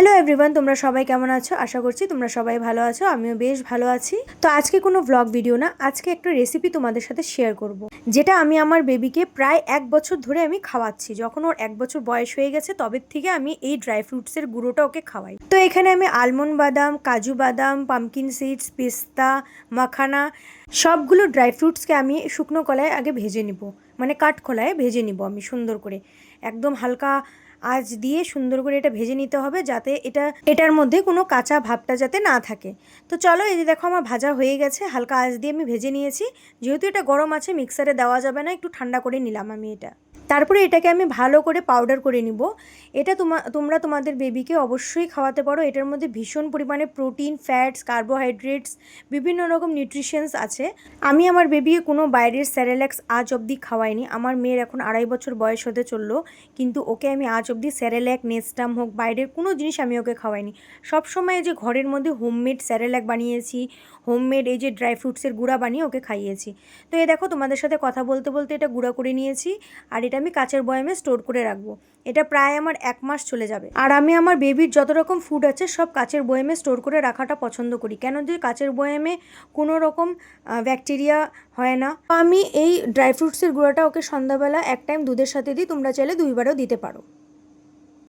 Hello everyone তোমরা সবাই কেমন আছো? আশা করছি তোমরা সবাই ভালো আছো, আমিও বেশ ভালো আছি। তো আজকে কোনো ভ্লগ ভিডিও না, আজকে একটা রেসিপি তোমাদের সাথে শেয়ার করব। যেটা আমি আমার বেবিকে প্রায় এক বছর ধরে আমি খাওয়াচ্ছি। যখন ওর এক বছর বয়স হয়ে গেছে, তবে থেকে আমি এই ড্রাই ফ্রুটসের গুঁড়োটা ওকে খাওয়াই। তো এখানে আমি আলমন্ড বাদাম, কাজু বাদাম পামকিন সিডস পিস্তা মাখানা সবগুলো ড্রাই ফ্রুটসকে আমি শুকনো কলায় আগে ভেজে নিব। মানে কাঠ কাঠখোলায় ভেজে নিব আমি সুন্দর করে। একদম হালকা আঁচ দিয়ে সুন্দর করে এটা ভেজে নিতে হবে যাতে এটা, এটার মধ্যে কোনো কাঁচা ভাবটা যাতে না থাকে। তো চলো এই যে দেখো আমার ভাজা হয়ে গেছে, হালকা আঁচ দিয়ে আমি ভেজে নিয়েছি। যেহেতু এটা গরম আছে মিক্সারে দেওয়া যাবে না, একটু ঠান্ডা করে নিলাম আমি এটা। তারপরে এটাকে আমি ভালো করে পাউডার করে নিব। এটা তোমা, তোমরা তোমাদের বেবিকে অবশ্যই খাওয়াতে পারো। এটার মধ্যে ভীষণ পরিমাণে প্রোটিন ফ্যাটস কার্বোহাইড্রেটস বিভিন্ন রকম নিউট্রিশনস আছে। আমি আমার বেবিকে কোনো বাইরের স্যারেল্যাক্স আজ অবধি খাওয়াইনি। আমার মেয়ের এখন আড়াই বছর বয়স হতে চলল। কিন্তু ওকে আমি আজ অবধি স্যারেল্যাক নেস্টাম হোক, বাইরের কোনো জিনিস আমি ওকে খাওয়াইনি। সবসময় যে ঘরের মধ্যে হোমমেড স্যারেল্যাক বানিয়েছি হোমমেড এই যে ড্রাই ফ্রুটসের গুঁড়া বানিয়ে ওকে খাইয়েছি। তো এ দেখো তোমাদের সাথে কথা বলতে বলতে এটা গুঁড়া করে নিয়েছি। আর এটা আমি কাচের বয়ামে স্টোর করে রাখব। এটা প্রায় আমার এক মাস চলে যাবে। আর আমি আমার বেবির যত রকম ফুড আছে, সব কাচের বয়ামে স্টোর করে রাখাটা পছন্দ করি। কেন যে কাচের বয়ামে কোনো রকম ব্যাকটেরিয়া হয় না। আমি এই ড্রাই ফ্রুটসের গুঁড়াটা ওকে সন্ধ্যাবেলা এক টাইম দুধের সাথে দিই, তোমরা চাইলে দুইবারও দিতে পারো।